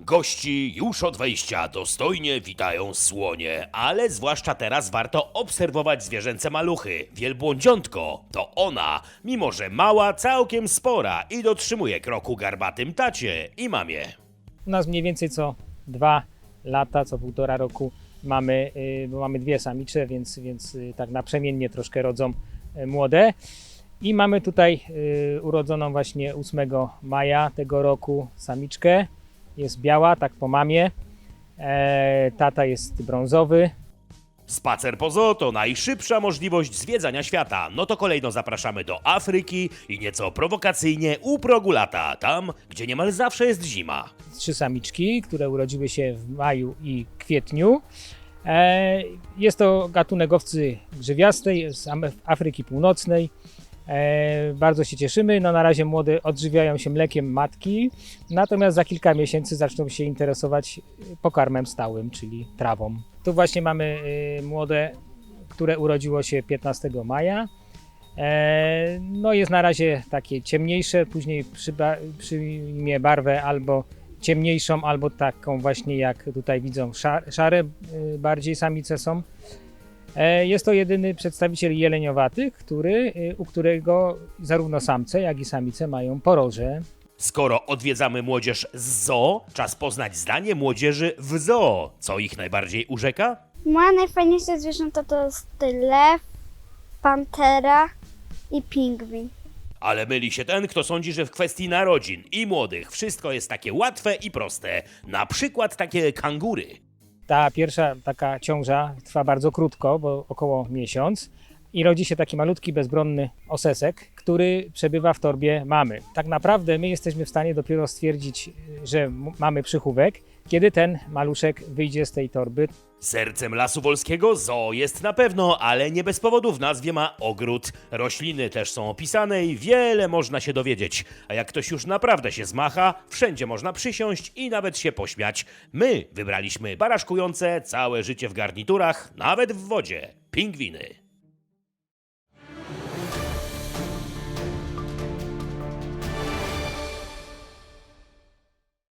Gości już od wejścia dostojnie witają słonie, ale zwłaszcza teraz warto obserwować zwierzęce maluchy. Wielbłądziątko to ona, mimo że mała, całkiem spora i dotrzymuje kroku garbatym tacie i mamie. U nas mniej więcej co dwa lata, co półtora roku mamy, y, bo mamy dwie samicze, więc, więc y, tak naprzemiennie troszkę rodzą y, młode. I mamy tutaj urodzoną właśnie 8 maja tego roku samiczkę. Jest biała, tak po mamie. E, tata jest brązowy. Spacer po zoo to najszybsza możliwość zwiedzania świata. No to kolejno zapraszamy do Afryki i nieco prowokacyjnie u progu lata, tam gdzie niemal zawsze jest zima. Trzy samiczki, które urodziły się w maju i kwietniu. E, Jest to gatunek owcy grzywiastej z Am- Afryki Północnej. E, Bardzo się cieszymy. No, na razie młode odżywiają się mlekiem matki, natomiast za kilka miesięcy zaczną się interesować pokarmem stałym, czyli trawą. Tu właśnie mamy y, młode, które urodziło się 15 maja. E, No jest na razie takie ciemniejsze, później przyjmie barwę albo ciemniejszą, albo taką właśnie jak tutaj widzą, szar- szare y, bardziej samice są. E, Jest to jedyny przedstawiciel jeleniowatych, który, y, u którego zarówno samce, jak i samice mają poroże. Skoro odwiedzamy młodzież z zoo, czas poznać zdanie młodzieży w zoo. Co ich najbardziej urzeka? Moje najfajniejsze zwierzęta to jest lew, pantera i pingwin. Ale myli się ten, kto sądzi, że w kwestii narodzin i młodych wszystko jest takie łatwe i proste. Na przykład takie kangury. Ta pierwsza taka ciąża trwa bardzo krótko, bo około miesiąc. I rodzi się taki malutki, bezbronny osesek, który przebywa w torbie mamy. Tak naprawdę my jesteśmy w stanie dopiero stwierdzić, że m- mamy przychówek, kiedy ten maluszek wyjdzie z tej torby. Sercem Lasu Wolskiego zoo jest na pewno, ale nie bez powodu w nazwie ma ogród. Rośliny też są opisane i wiele można się dowiedzieć. A jak ktoś już naprawdę się zmacha, wszędzie można przysiąść i nawet się pośmiać. My wybraliśmy baraszkujące całe życie w garniturach, nawet w wodzie. Pingwiny.